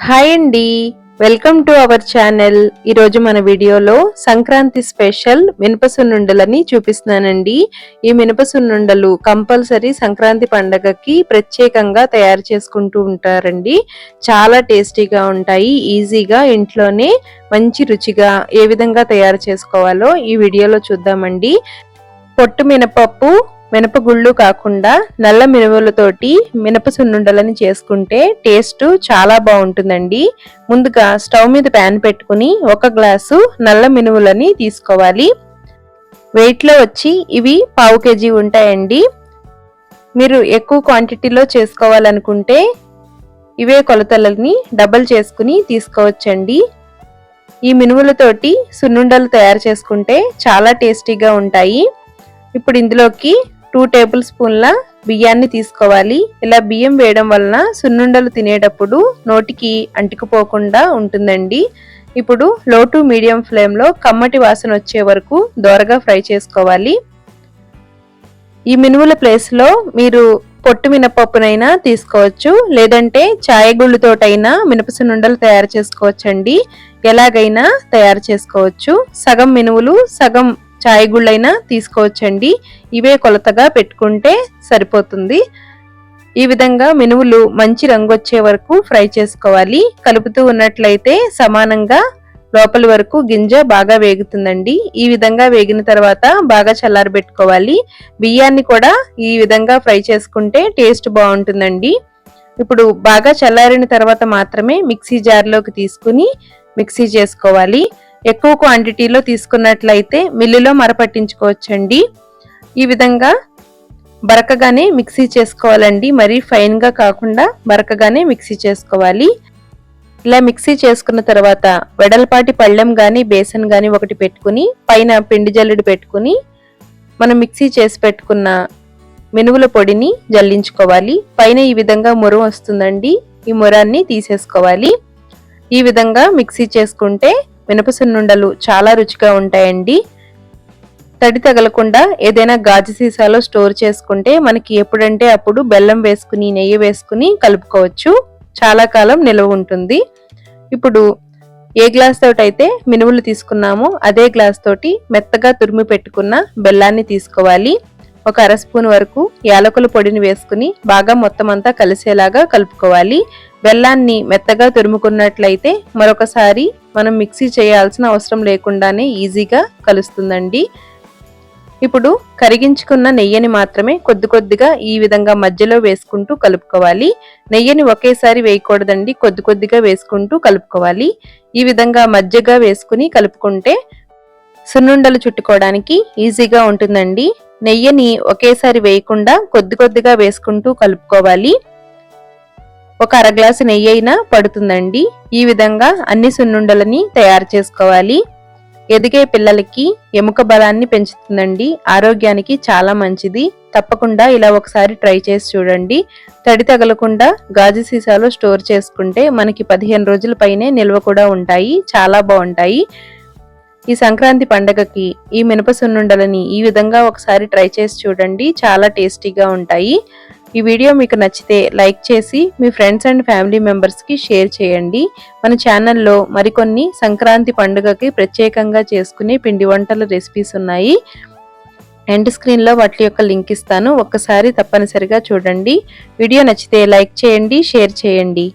Hi అండి. Welcome to our channel. ఈరోజు మన వీడియోలో సంక్రాంతి స్పెషల్ మినపసున్నుండలని చూపిస్తున్నానండి. ఈ మినపసున్నుండలు కంపల్సరీ సంక్రాంతి పండగకి ప్రత్యేకంగా తయారు చేసుకుంటూ ఉంటారండి. చాలా టేస్టీగా ఉంటాయి ఈజీగా ఇంట్లోనే మంచి రుచిగా ఏ విధంగా తయారు చేసుకోవాలో ఈ వీడియోలో చూద్దామండి. పొట్టు మినపప్పు మినపగుళ్ళు కాకుండా నల్ల మినుములతోటి మినప సున్నుండలని చేసుకుంటే టేస్ట్ చాలా బాగుంటుందండి. ముందుగా స్టవ్ మీద ప్యాన్ పెట్టుకుని ఒక గ్లాసు నల్ల మినుములని తీసుకోవాలి. వెయిట్లో వచ్చి ఇవి పావు కేజీ ఉంటాయండి. మీరు ఎక్కువ క్వాంటిటీలో చేసుకోవాలనుకుంటే ఇవే కొలతలని డబల్ చేసుకుని తీసుకోవచ్చండి. ఈ మినుములతోటి సున్నుండలు తయారు చేసుకుంటే చాలా టేస్టీగా ఉంటాయి. ఇప్పుడు ఇందులోకి టూ టేబుల్ స్పూన్ల బియ్యాన్ని తీసుకోవాలి. ఇలా బియ్యం వేయడం వలన సున్నుండలు తినేటప్పుడు నోటికి అంటుకుపోకుండా ఉంటుందండి. ఇప్పుడు లో టు మీడియం ఫ్లేమ్లో కమ్మటి వాసన వచ్చే వరకు దోరగా ఫ్రై చేసుకోవాలి. ఈ మినుముల ప్లేస్లో మీరు పొట్టు మినపప్పునైనా తీసుకోవచ్చు. లేదంటే ఛాయగుళ్ళుతోటైనా మినప సున్నుండలు తయారు చేసుకోవచ్చండి. ఎలాగైనా తయారు చేసుకోవచ్చు. సగం మినువులు సగం చాయ్ గుళ్ళైనా తీసుకోవచ్చండి. ఇవే కొలతగా పెట్టుకుంటే సరిపోతుంది. ఈ విధంగా మినువులు మంచి రంగు వచ్చే వరకు ఫ్రై చేసుకోవాలి. కలుపుతూ ఉన్నట్లయితే సమానంగా లోపలి వరకు గింజ బాగా వేగుతుందండి. ఈ విధంగా వేగిన తర్వాత బాగా చల్లారబెట్టుకోవాలి. బియ్యాన్ని కూడా ఈ విధంగా ఫ్రై చేసుకుంటే టేస్ట్ బాగుంటుందండి. ఇప్పుడు బాగా చల్లారిన తర్వాత మాత్రమే మిక్సీ జార్లోకి తీసుకుని మిక్సీ చేసుకోవాలి. ఎక్కువ క్వాంటిటీలో తీసుకున్నట్లయితే మిల్లులో మరపట్టించుకోవచ్చండి. ఈ విధంగా బరకగానే మిక్సీ చేసుకోవాలండి. మరీ ఫైన్గా కాకుండా బరకగానే మిక్సీ చేసుకోవాలి. ఇలా మిక్సీ చేసుకున్న తర్వాత వెడల్పాటి పళ్ళెం కానీ బేసన్ కానీ ఒకటి పెట్టుకుని పైన పిండి జల్లుడు పెట్టుకుని మనం మిక్సీ చేసి పెట్టుకున్న మినుగుల పొడిని జల్లించుకోవాలి. పైన ఈ విధంగా మురం వస్తుందండి. ఈ మురాన్ని తీసేసుకోవాలి. ఈ విధంగా మిక్సీ చేసుకుంటే మినపసున్నుండలు చాలా రుచిగా ఉంటాయండి. తడి తగలకుండా ఏదైనా గాజు సీసాలో స్టోర్ చేసుకుంటే మనకి ఎప్పుడంటే అప్పుడు బెల్లం వేసుకుని నెయ్యి వేసుకుని కలుపుకోవచ్చు. చాలా కాలం నిల్వ ఉంటుంది. ఇప్పుడు ఏ గ్లాస్ తోటి అయితే మినుములు తీసుకున్నామో అదే గ్లాస్ తోటి మెత్తగా తురిమి పెట్టుకున్న బెల్లాన్ని తీసుకోవాలి. ఒక అర స్పూన్ వరకు యాలకుల పొడిని వేసుకుని బాగా మొత్తం అంతా కలిసేలాగా కలుపుకోవాలి. బెల్లాన్ని మెత్తగా తురుముకున్నట్లయితే మరొకసారి మనం మిక్సీ చేయాల్సిన అవసరం లేకుండానే ఈజీగా కలుస్తుందండి. ఇప్పుడు కరిగించుకున్న నెయ్యిని మాత్రమే కొద్ది కొద్దిగా ఈ విధంగా మధ్యలో వేసుకుంటూ కలుపుకోవాలి. నెయ్యిని ఒకేసారి వేయకూడదండి కొద్ది కొద్దిగా వేసుకుంటూ కలుపుకోవాలి. ఈ విధంగా మధ్యగా వేసుకుని కలుపుకుంటే సున్నుండలు చుట్టుకోవడానికి ఈజీగా ఉంటుందండి. నెయ్యిని ఒకేసారి వేయకుండా కొద్ది కొద్దిగా వేసుకుంటూ కలుపుకోవాలి. ఒక అర గ్లాసు నెయ్యి అయినా పడుతుందండి. ఈ విధంగా అన్ని సున్నుండలని తయారు చేసుకోవాలి. ఎదిగే పిల్లలకి ఎముక బలాన్ని పెంచుతుందండి. ఆరోగ్యానికి చాలా మంచిది. తప్పకుండా ఇలా ఒకసారి ట్రై చేసి చూడండి. తడి తగలకుండా గాజు సీసాలో స్టోర్ చేసుకుంటే మనకి పదిహేను రోజుల పైనే నిల్వ కూడా ఉంటాయి. చాలా బాగుంటాయి. ఈ సంక్రాంతి పండగకి ఈ మినప సున్నుండలని ఈ విధంగా ఒకసారి ట్రై చేసి చూడండి. చాలా టేస్టీగా ఉంటాయి. ఈ వీడియో మీకు నచ్చితే లైక్ చేసి మీ ఫ్రెండ్స్ అండ్ ఫ్యామిలీ మెంబర్స్కి షేర్ చేయండి. మన ఛానల్లో మరికొన్ని సంక్రాంతి పండుగకి ప్రత్యేకంగా చేసుకునే పిండి వంటల రెసిపీస్ ఉన్నాయి. ఎండ్ స్క్రీన్లో వాటి యొక్క లింక్ ఇస్తాను. ఒక్కసారి తప్పనిసరిగా చూడండి. వీడియో నచ్చితే లైక్ చేయండి షేర్ చేయండి.